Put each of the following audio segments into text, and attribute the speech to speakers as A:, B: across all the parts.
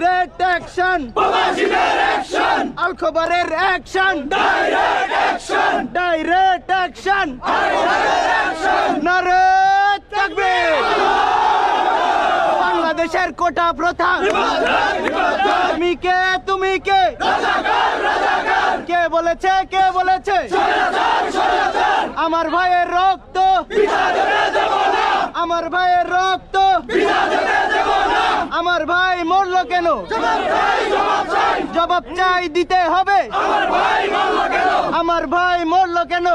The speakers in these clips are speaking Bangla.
A: ডাইরেক্ট অ্যাকশন আল খবরের অ্যাকশন ডাইরেক্ট অ্যাকশন নারে তাকবীর বাংলাদেশের কোটা প্রথা তুমি কে তুমি কে কে বলেছে কে বলেছে আমার ভাইয়ের রক্ত আমার ভাইয়ের রক্ত আমার ভাই মরলো কেন? জবাব চাই। দিতে হবে। আমার ভাই মরলো কেন?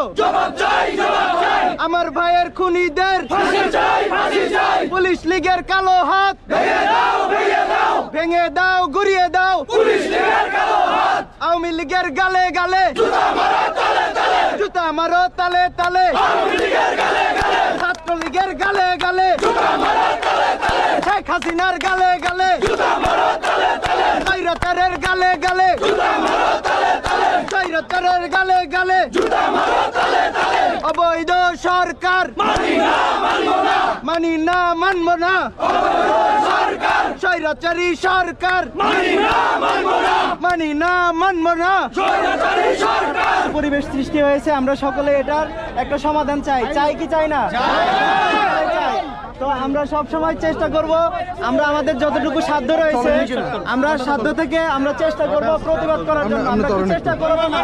A: আমার ভাইয়ের খুনিদের পুলিশ লীগের কালো হাত ভেঙে দাও ঘুরিয়ে দাও। আওয়ামী লীগের গালে গালে। জুতা মারো তালে তালে। ছাত্র লীগের গালে গালে। শেখ হাসিনার গালে গালে। কৈরতারের গালে গালে। কৈরতারের গালে গালে। অবৈধ সরকার। মানি না, মানব না। স্বৈরাচারী সরকার। মানি না, মানব না। পরিবেশ সৃষ্টি হয়েছে, আমরা সকলে এটার একটা সমাধান চাই। চাই কি চাই না। তো আমরা সব সময় চেষ্টা করব আমরা আমাদের যতটুকু সাধ্য রয়েছে আমরা সাধ্য থেকে আমরা চেষ্টা করব প্রতিবাদ করার জন্য। আমরা চেষ্টা করব না?